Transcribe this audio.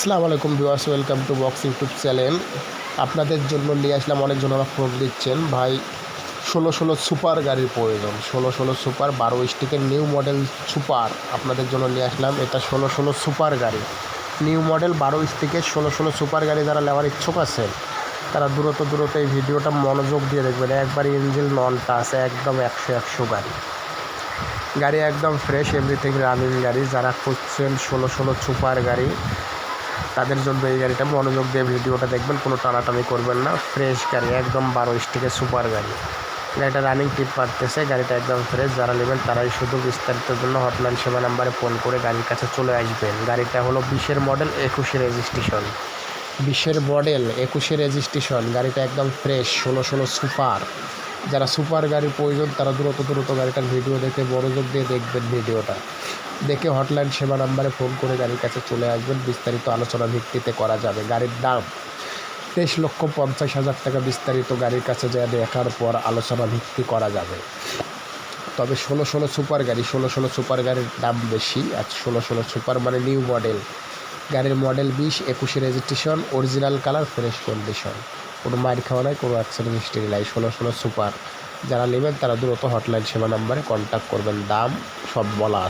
আসসালামু আলাইকুম viewers, welcome to box YouTube channel. আপনাদের জন্য নিয়ে আসলাম অনেকজনেরা ফোন দিচ্ছেন। ভাই, ষোলো ষোলো সুপার গাড়ির প্রয়োজন। ষোলো ষোলো সুপার, বারো স্টিকের নিউ মডেল সুপার আপনাদের জন্য নিয়ে আসলাম। এটা ষোলো ষোলো সুপার গাড়ি। নিউ মডেল, বারো স্টিকের ষোলো ষোলো সুপার গাড়ি যারা নেওয়ার ইচ্ছুক আছেন, তারা দূরত দূরত এই ভিডিওটা মনোযোগ দিয়ে দেখবেন। একবার ইঞ্জিন নন টাচ একদম একশো একশো গাড়ি। গাড়ি একদম ফ্রেশ এভরিথিং রানিং গাড়ি। যারা খুঁজছেন ষোলো ষোলো সুপার গাড়ি তাদের জন্য এই গাড়িটা মনোযোগ দিয়ে ভিডিওটা দেখবেন, কোনো টানাটানি করবেন না। ফ্রেশ গাড়ি, একদম বারো স্টিকের সুপার গাড়ি। গাড়িটা রানিং টিপ পারতেছে, গাড়িটা একদম ফ্রেশ যারা নেবেন তারাই শুধু বিস্তারিতের জন্য হটলাইন সেবা নাম্বারে ফোন করে গাড়ির কাছে চলে আসবেন। গাড়িটা হলো বিশের মডেল একুশে রেজিস্ট্রেশন বিশের মডেল একুশে রেজিস্ট্রেশন গাড়িটা একদম ফ্রেশ ষোলো ষোলো সুপার যারা সুপার গাড়ির প্রয়োজন, তারা দ্রুত দ্রুত গাড়িটার ভিডিও দেখে মনোযোগ দিয়ে দেখবেন ভিডিওটা। দেখে হটলাইন সেবা নাম্বারে ফোন করে গাড়ির কাছে চলে আসবেন। বিস্তারিত আলোচনা ভিত্তিতে করা যাবে গাড়ির দাম। তেইশ লক্ষ পঞ্চাশ হাজার টাকা বিস্তারিত গাড়ির কাছে যা দেখার পর আলোচনা ভিত্তি করা যাবে। তবে ষোলো ষোলো সুপার গাড়ি, ষোলো ষোলো সুপার গাড়ির দাম বেশি। আর ষোলো ষোলো সুপার মানে নিউ মডেল। গাড়ির মডেল বিশ, একুশে registration, original colour, fresh condition. কোনো মাইর খাওয়া নাই, কোনো অ্যাক্সিডেন্ট হিস্ট্রি নাই। ষোলো ষোলো, সুপার। যারা নেবেন তারা দ্রুত হটলাইন সেবা নাম্বারে কন্ট্যাক্ট করবেন। দাম সব বলা আছে।